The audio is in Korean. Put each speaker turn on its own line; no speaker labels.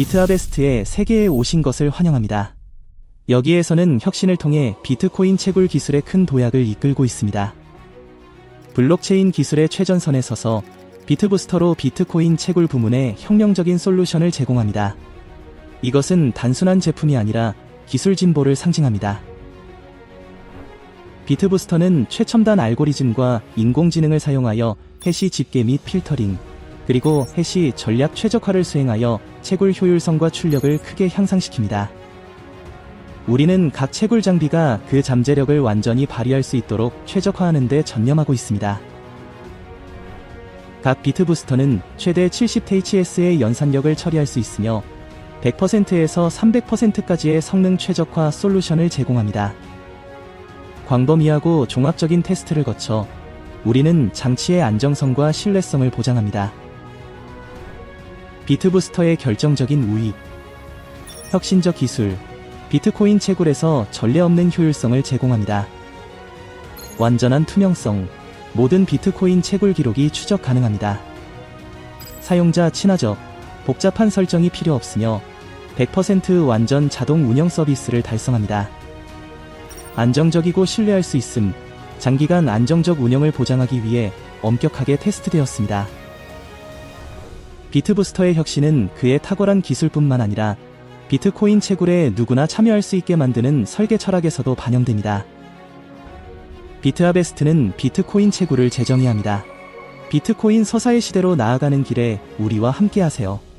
비트하베스트에 세계에 오신 것을 환영합니다. 여기에서는 혁신을 통해 비트코인 채굴 기술의 큰 도약을 이끌고 있습니다. 블록체인 기술의 최전선에 서서 비트부스터로 비트코인 채굴 부문에 혁명적인 솔루션을 제공합니다. 이것은 단순한 제품이 아니라 기술 진보를 상징합니다. 비트부스터는 최첨단 알고리즘과 인공지능을 사용하여 해시 집계 및 필터링, 그리고 해시 전략 최적화를 수행하여 채굴 효율성과 출력을 크게 향상시킵니다. 우리는 각 채굴 장비가 그 잠재력을 완전히 발휘할 수 있도록 최적화하는 데 전념하고 있습니다. 각 비트 부스터는 최대 70THz의 연산력을 처리할 수 있으며 100%에서 300%까지의 성능 최적화 솔루션을 제공합니다. 광범위하고 종합적인 테스트를 거쳐 우리는 장치의 안정성과 신뢰성을 보장합니다. 비트부스터의 결정적인 우위, 혁신적 기술, 비트코인 채굴에서 전례 없는 효율성을 제공합니다. 완전한 투명성, 모든 비트코인 채굴 기록이 추적 가능합니다. 사용자 친화적, 복잡한 설정이 필요 없으며 100% 완전 자동 운영 서비스를 달성합니다. 안정적이고 신뢰할 수 있음, 장기간 안정적 운영을 보장하기 위해 엄격하게 테스트되었습니다. 비트부스터의 혁신은 그의 탁월한 기술뿐만 아니라 비트코인 채굴에 누구나 참여할 수 있게 만드는 설계 철학에서도 반영됩니다. 비트하베스트는 비트코인 채굴을 재정의합니다. 비트코인 서사의 시대로 나아가는 길에 우리와 함께하세요.